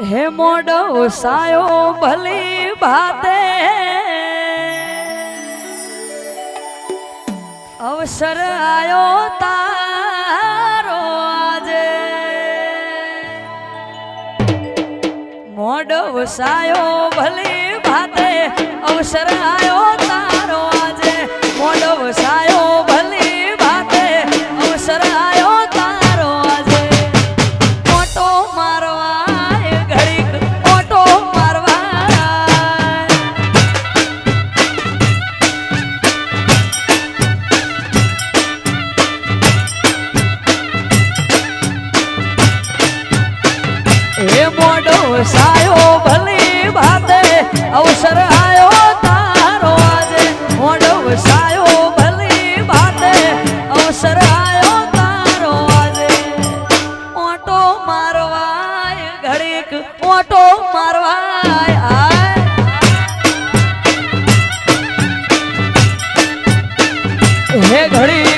હે મોડો સાયો ભલી ભાતે. અવસર આયો તારો આજે. મોડો સાયો ભલી ભાતે. અવસર આયો તારો આજે. મોડો સાયો હે મોડો સાયો ભલી ભાતે અવસર આયો તારો આજે. મોડો સાયો ભલી ભાતે અવસર આયો તારો આજે. ઓટો મારવાય ઘડીક, ઓટો મારવાય આય. હે ઘડીક